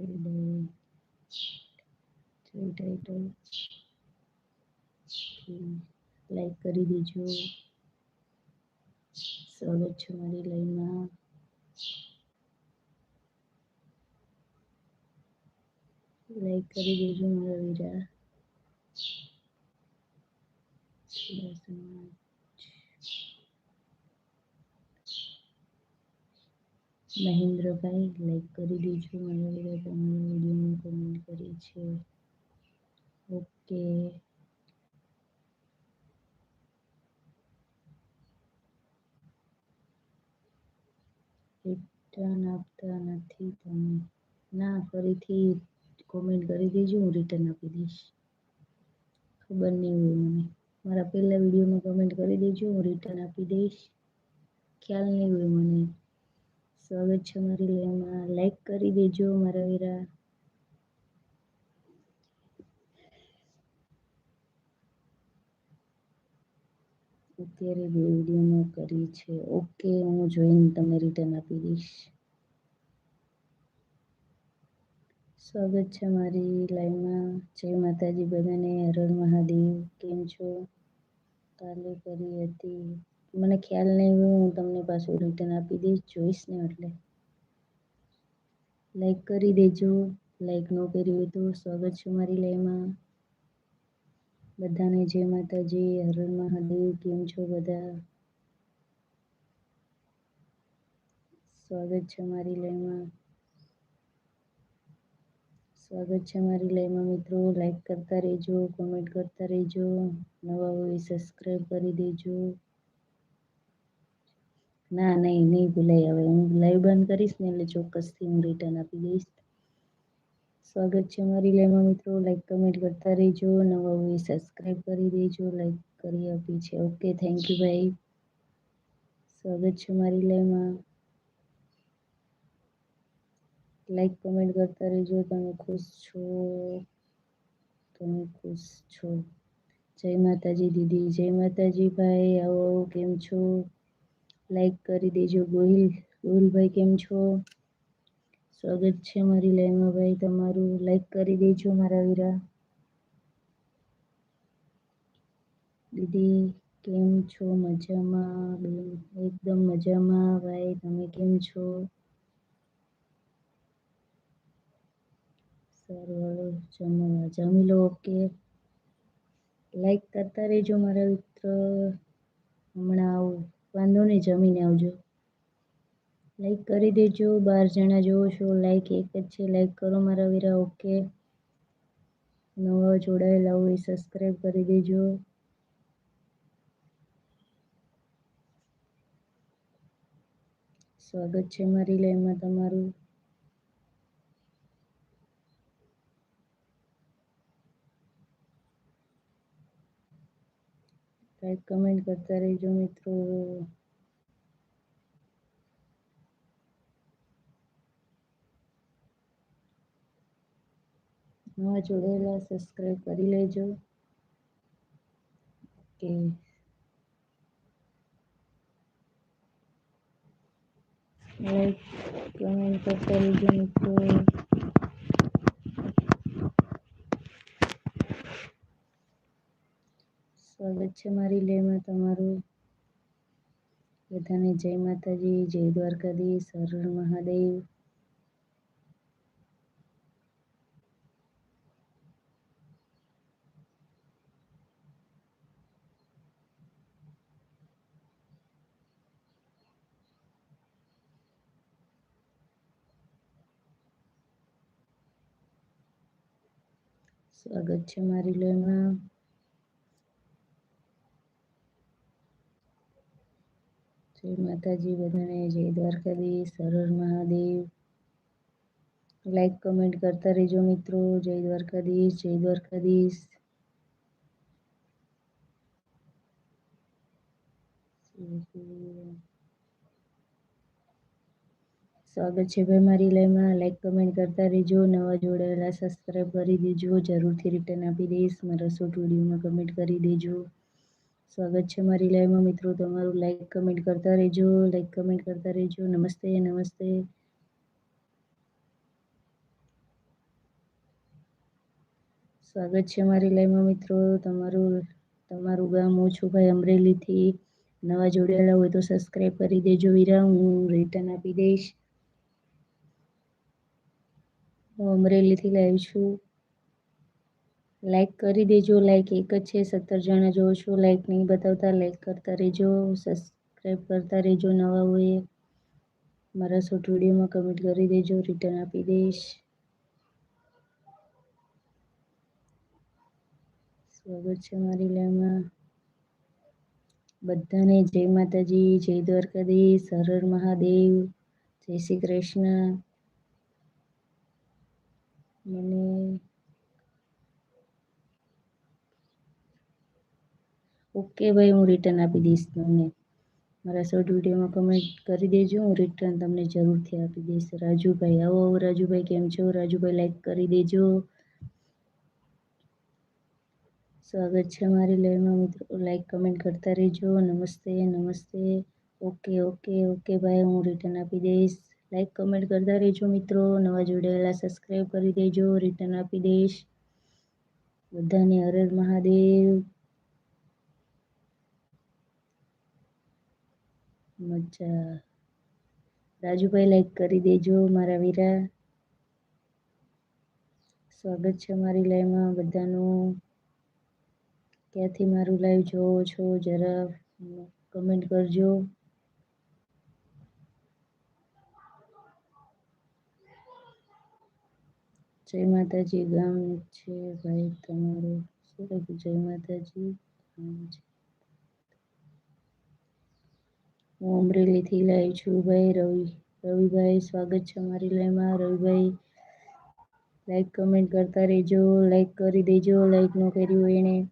જય title like કરી દેજો સ્વાગત છે મારી લાઈનમાં લાઈક કરી દેજો મારા વીરા મહેન્દ્રભાઈ લાઈક કરી દેજો મારા વીરા તમારા વિડીયોમાં કમેન્ટ કરી છે. ઓકે રિટર્ન આપતા નથી તમે. ના, ફરીથી કોમેન્ટ કરી દેજો, હું રિટર્ન આપી દઈશ. ખબર નહીં હોય મને. મારા પહેલા વિડીયોમાં કમેન્ટ કરી દેજો, હું રિટર્ન આપી દઈશ. ખ્યાલ નહીં હોય મને. સ્વાગત છે મારી લેમાં લાઈક કરી દેજો મારા વીરા. અત્યારે બે વિડીયોમાં કરી છે. ઓકે હું જોઈને તમને રિટર્ન આપી દઈશ. સ્વાગત છે મારી લાઈવમાં. જય માતાજી બધાને. હરણ મહાદેવ. કેમ છો? કાલે કરી હતી મને ખ્યાલ નહીં હોય હું તમને પાછું રિટર્ન આપી દઈશ, જોઈશ ને એટલે. લાઈક કરી દેજો. લાઈક ન કરી હોય તો સ્વાગત છે મારી લયમાં બધાને જય માતાજી, હરણ મહાદેવ, કેમ છો બધા? સ્વાગત છે મારી લયમાં સ્વાગત છે મારી લાઈમાં મિત્રો. લાઈક કરતા રહેજો કોમેન્ટ કરતા રહેજો. નવા હોય સબસ્ક્રાઈબ કરી દેજો. ના, નહીં નહીં ભૂલાઈ હવે હું લાઈવ બંધ કરીશ ને એટલે ચોક્કસથી હું રિટર્ન આપી દઈશ. સ્વાગત છે મારી લાઈવમાં મિત્રો. લાઈક કમેન્ટ કરતા રહેજો. નવા હોય સબસ્ક્રાઈબ કરી દેજો. લાઈક કરી આપી છે. ઓકે થેન્ક યુ ભાઈ સ્વાગત છે મારી લાઈવમાં લાઈક કમેન્ટ કરતા રહેજો. તમે ખુશ છો? તમે ખુશ છો? જય માતાજી દીદી. જય માતાજી ભાઈ. આવો, કેમ છો? લાઈક કરી દેજો. ગોહિલ ગોહિલભાઈ કેમ છો? સ્વાગત છે મારી લાઈવમાં ભાઈ. તમારું લાઈક કરી દેજો મારા વીરા. દીદી, કેમ છો? મજામાં? બેન એકદમ મજામાં ભાઈ. તમે કેમ છો? સારું હાલો જમવા જમી લો, ઓકે? લાઈક કરતા રહેજો મારા મિત્ર. હમણાં આવું વાંધો નહીં, જમીને આવજો. લાઈક કરી દેજો, બાર જણા જોવો છો લાઈક એક જ છે લાઈક કરો મારા વીરા ઓકે નવા જોડાયેલા હોય સબસ્ક્રાઈબ કરી દેજો. સ્વાગત છે મારી લાઈનમાં તમારું. લાઈક કમેન્ટ કરતા રહેજો મિત્રો. નવા જોડેલા સબસ્ક્રાઈબ કરી લેજો. કે લાઈક કમેન્ટ કરતા રહેજો મિત્રો સ્વાગત છે મારી લેમાં તમારું. બધાને જય માતાજી, જય દ્વારકાધીશ, હર મહાદેવ. સ્વાગત છે મારી લેમાં. જય માતાજી બધાને જય દ્વારકાધીશ, હર હર મહાદેવ. લાઈક કમેન્ટ કરતા રહેજો મિત્રો. જય દ્વારકાધીશ જય દ્વારકાધીશ. સ્વાગત છે ભાઈ મારી લાઈવમાં. લાઈક કમેન્ટ કરતા રહેજો. નવા જોડાયેલા સબસ્ક્રાઈબ કરી દેજો. જરૂરથી રિટર્ન આપી દઈશ. મારા શોર્ટ વિડીયોમાં કમેન્ટ કરી દેજો. સ્વાગત છે મારી લાઈવમાં મિત્રો, તમારું લાઈક કમેન્ટ કરતા રહેજો. લાઈક કમેન્ટ કરતા રહેજો. નમસ્તે નમસ્તે. સ્વાગત છે મારી લાઈવમાં મિત્રો. તમારું તમારું ગામ હું છું ભાઈ અમરેલીથી નવા જોડાયેલા હોય તો સબસ્ક્રાઈબ કરી દેજો વીરા. હું રિટર્ન આપી દઈશ. હું અમરેલીથી લાઈવ છું. લાઈક કરી દેજો લાઈક એક જ છે, સત્તર જણા જોવો છો લાઈક નહીં બતાવતા લાઈક કરતા રહેજો સબસ્ક્રાઈબ કરતા રહેજો, નવા હોય મારા શોર્ટ વિડીયોમાં કમેન્ટ કરી દેજો રિટર્ન આપી દઈશ. સ્વાગત છે મારી લાઈવમાં. બધાને જય માતાજી, જય દ્વારકાધીશ હરર હર મહાદેવ, જય શ્રી કૃષ્ણ. મને ઓકે ભાઈ, હું રિટર્ન આપી દઈશ તમને. મારા શોર્ટ વિડીયોમાં કમેન્ટ કરી દેજો, હું રિટર્ન તમને જરૂરથી આપી દઈશ. રાજુભાઈ, આવો આવો રાજુભાઈ, કેમ છો? રાજુભાઈ લાઈક કરી દેજો. સ્વાગત છે મારી લાઈવમાં મિત્રો. લાઈક કમેન્ટ કરતા રહેજો. નમસ્તે નમસ્તે. ઓકે ઓકે ઓકે ભાઈ, હું રિટર્ન આપી દઈશ. લાઈક કમેન્ટ કરતા રહેજો, મિત્રો. નવા જોડાયેલા સબસ્ક્રાઈબ કરી દેજો. રિટર્ન આપી દઈશ. બધાને હર હર મહાદેવ. મજા રાજુભાઈ લાઈક કરી દેજો મારા વીરા. સ્વાગત છે મારી લાઈવમાં બધાનું. ક્યાંથી મારું લાઈવ જોવો છો જરા કમેન્ટ કરજો. જય માતાજી ગામ છે ભાઈ તમારું. શું જય માતાજી છે. હું અમરેલીથી લાવી છું, ભાઈ, રવિ, રવિભાઈ, સ્વાગત છે મારી લાઈવમાં. રવિભાઈ લાઈક કમેન્ટ કરતા રહેજો લાઈક કરી દેજો લાઈક ન કર્યું એણે.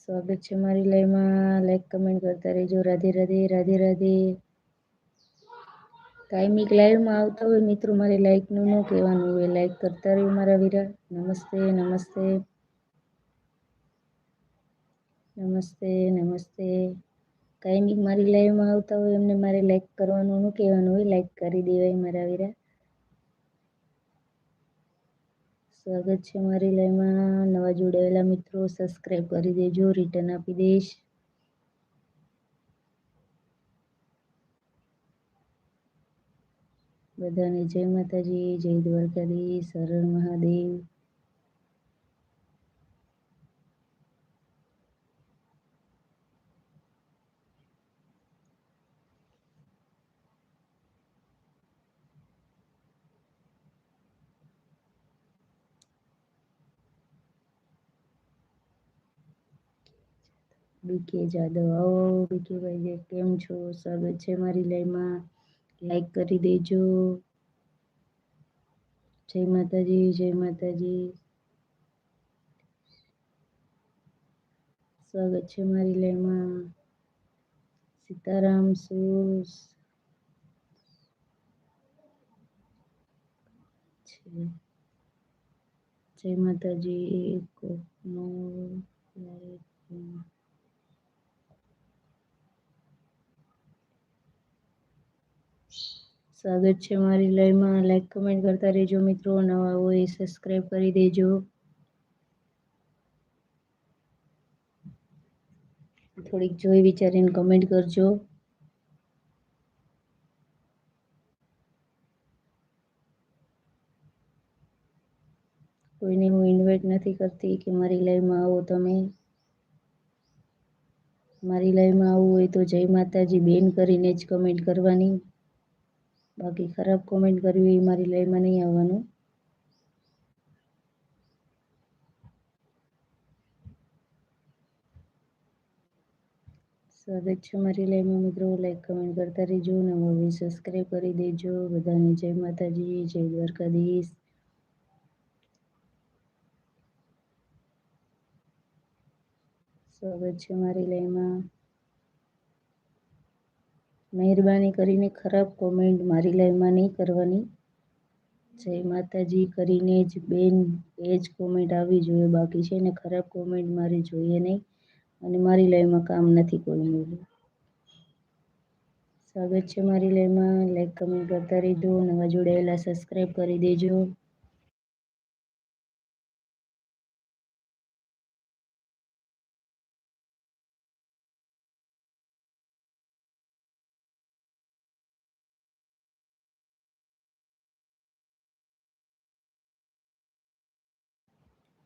સ્વાગત છે મારી લાઈવમાં લાઈક કમેન્ટ કરતા રહેજો. રાધે રાધે રાધે રાધે. કાયમિક લાઈવમાં આવતા હોય, મિત્રો, મારે લાઈકનું ન કહેવાનું હોય. લાઈક કરતા રહ્યું મારા વીરા નમસ્તે નમસ્તે. નમસ્તે નમસ્તે. કાયમિક મારી લાઈવમાં આવતા હોય, એમને મારે લાઈક કરવાનું ન કહેવાનું હોય. લાઈક કરી દેવાય મારા વીરા સ્વાગત છે મારી લાઈવમાં નવા જોડાયેલા મિત્રો સબસ્ક્રાઈબ કરી દેજો. રિટર્ન આપી દઈશ. બધાને જય માતાજી, જય દ્વારકાધીશ, હર મહાદેવ. બીકે જાદવ, આવો બીકે ભાઈ કેમ છો? સ્વાગત છે મારી લાઈવમાં. લાઈક કરી દેજો. જય માતાજી જય માતાજી. સ્વાગત છે મારી લાઈવમાં સીતારામ સુસ. જય માતાજી, એક નો લાઈક સ્વાગત છે મારી લાઈવમાં. લાઈક કમેન્ટ કરતા રહેજો મિત્રો. નવા હોય સબસ્ક્રાઈબ કરી દેજો. થોડીક જોઈ વિચારીને કમેન્ટ કરજો. કોઈને હું ઇન્વાઇટ નથી કરતી કે મારી લાઈવમાં આવો તમે. મારી લાઈવમાં આવવું હોય તો જય માતાજી, બેન કરીને જ કમેન્ટ કરવાની. બાકી ખરાબ કોમેન્ટ કરવી એ મારી લાઈવમાં નહીં આવવાનું. સ્વાગત છે મારી લાઈવમાં મિત્રો. લાઈક કમેન્ટ કરતા રહેજો ને મૂવી સબસ્ક્રાઈબ કરી દેજો. બધાને જય માતાજી, જય દ્વારકાધીશ. સ્વાગત છે મારી લાઈવમાં મહેરબાની કરીને ખરાબ કોમેન્ટ મારી લાઈવમાં નહીં કરવાની. જય માતાજી કરીને જ બેન, એ જ કોમેન્ટ આવવી જોઈએ, બાકી છે ને ખરાબ કોમેન્ટ મારે જોઈએ નહીં. અને મારી લાઈવમાં કામ નથી કોઈનું સ્વાગત છે મારી લાઈવમાં લાઈક કમેન્ટ કરતા રહેજો. નવા જોડાયેલા સબસ્ક્રાઈબ કરી દેજો.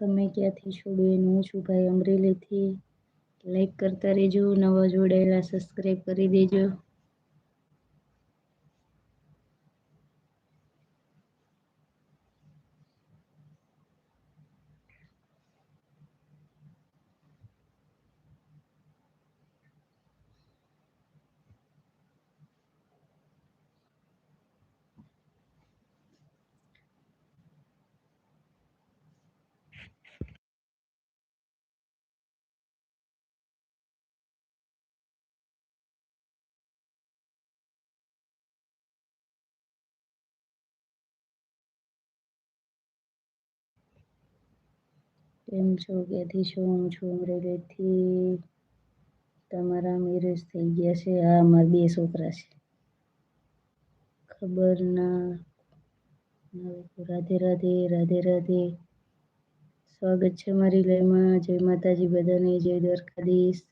તમે ક્યાંથી છોડો એનું હું છું ભાઈ, અમરેલીથી. લાઈક કરતા રહેજો, નવા જોડાયેલા સબસ્ક્રાઈબ કરી દેજો. કેમ છો? ક્યાંથી છો? હું છું અમરેલીથી. તમારા મેરેજ થઈ ગયા છે. હા મારા બે છોકરા છે. ખબર ના. રાધે રાધે રાધે રાધે. સ્વાગત છે મારી લયમાં. જય માતાજી બધાને. જય દ્વારકાધીશ.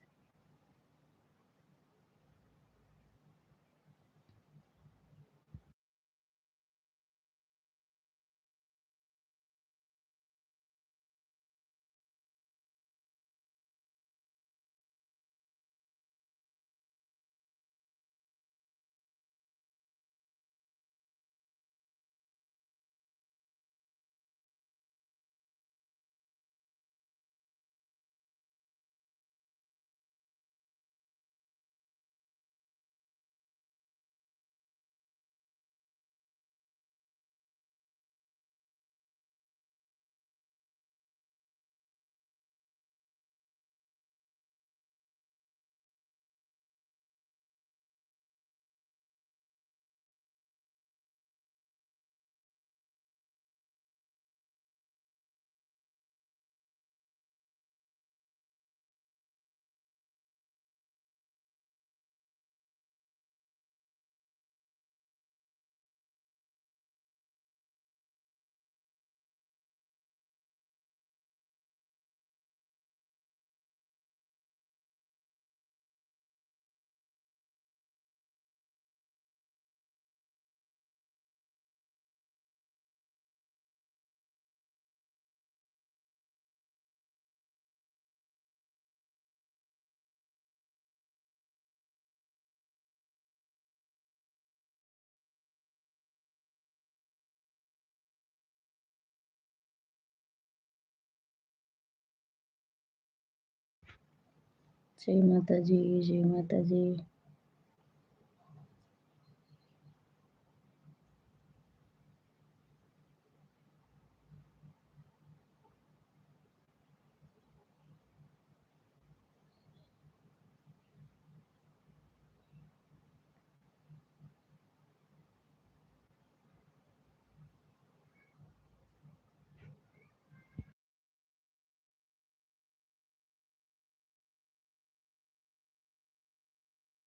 જય માતાજી જય માતાજી.